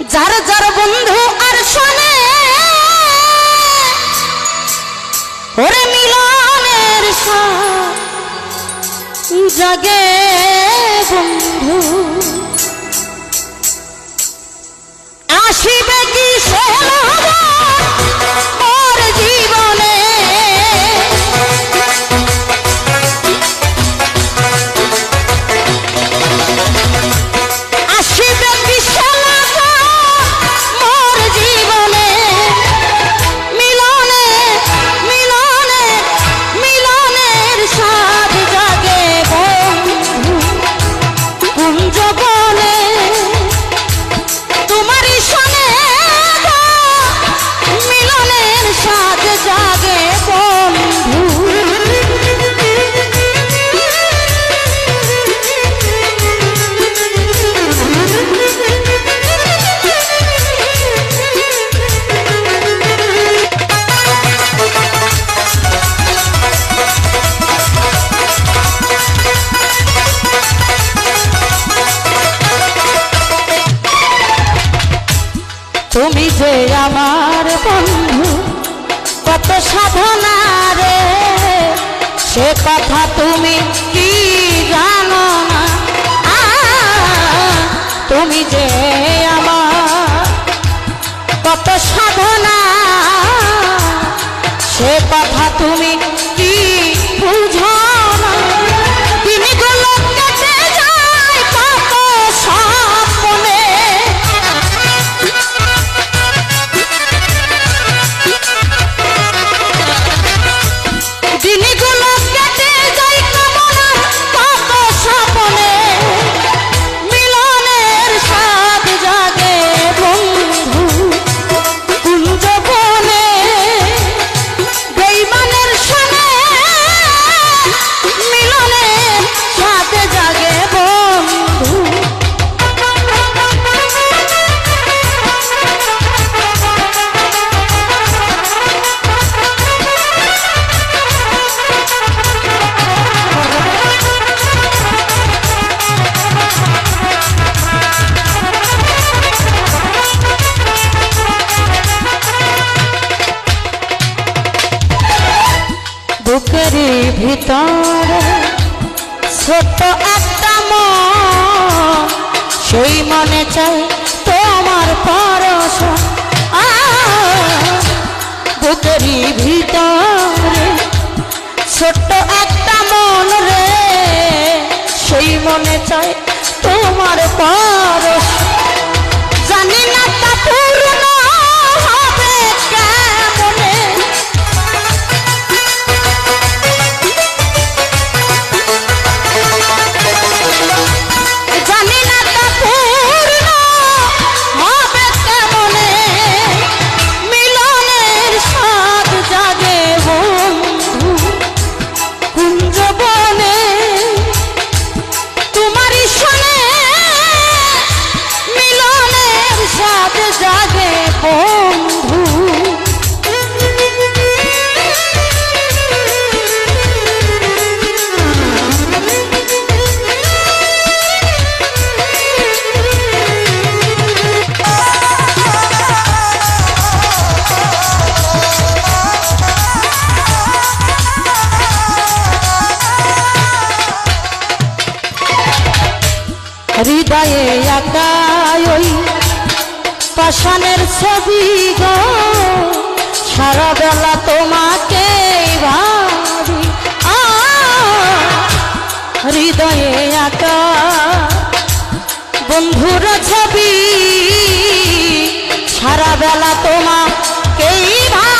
যার যার বন্ধু আর শোনে ওরে মিলনের জাগে বন্ধু। আসিবে কি সে তুমি যে আমার বন্ধু, কত সাধনা রে। সে কথা তুমি কি জানো না? তুমি যে বুকের ভিতরে ছোট একটা সেই মনে চাই তোমার পরশ। বুকের ভিতরে ছোট্ট একটা মন রে, সেই মনে চাই তোমার পরশ। হৃদয়ে একাই পাষাণের ছবি গো। সারা বেলা তোমাকে ভাবি। হৃদয়ে একা। বন্ধুর ছবি, সারা বেলা তোমাকেই ভাবি।